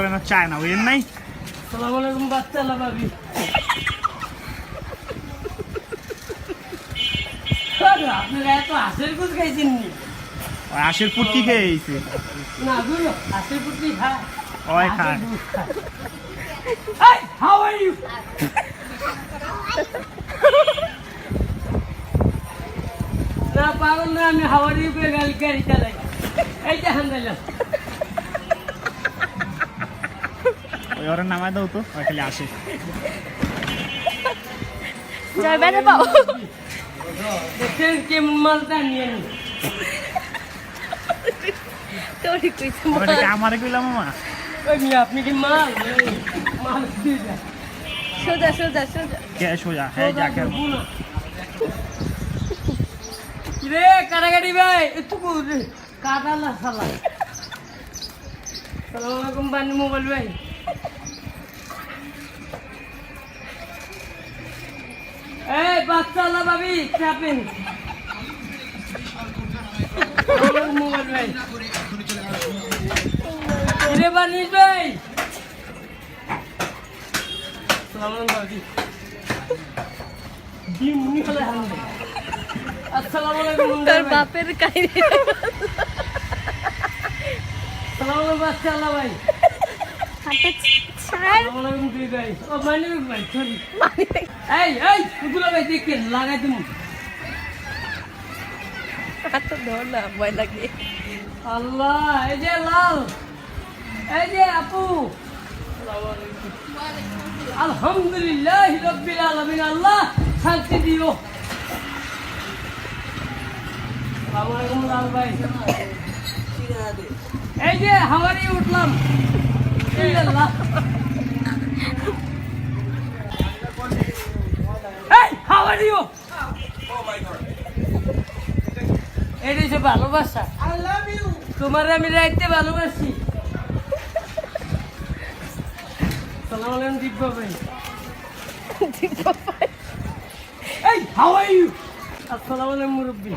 করেন আর চায় না বুঝেন নাই? সালাম আলাইকুম বাচ্চা লাভাবি আপনারা এত হাঁসের কুচ খাইছেন নি? ওই আশের পুটকি খেয়ে এইছে না বুঝলো খায়? ওই খায়? না পাগল না আমি হাওয়ার গাড়ি চালাই। এই যে ওই ওরা নামায় দাও তো ওই খালি আসে। জয় বেড়ে পাও দেখছেন কেমন মালটা নিয়ে নি তোরই কইছে ওটা কি আমারে কইলাম মামা? ওই মিয়া, আপনি কি মাল? মাল দিয়ে দেন। সোজা সোজা সোজা। কে সোজা? হ্যাঁ যা কে রে কাটাকাটি ভাই একটু রে কাটালা সালা সালাম আলাইকুম বানি মোবাইল ভাই। এই বাচ্চা আল্লাহ ভাবি চাপেন। মোবাইল ভাই? রে। বানিস ভাই মুনি তোর। বাপের কাহিনী। সালাম আলাইকুম বাচ্চা আল্লাহ ভাই। আল্লাহ এই যে লাল এই যে আপু। আলহামদুলিল্লাহ রব্বিল আলামিন আল্লাহ শান্তি দিও। আসসালামু আলাইকুম লাল ভাই। এই যে হাওয়ারি উঠলাম। হাওয়ারি ইউ এটা হচ্ছে ভালোবাসা। তোমার আমি রাখতে ভালোবাসি। সালাম আলাইকুম দিব্য ভাই এই হাউ আর ইউ আসসালামু আলাইকুম মুরব্বী।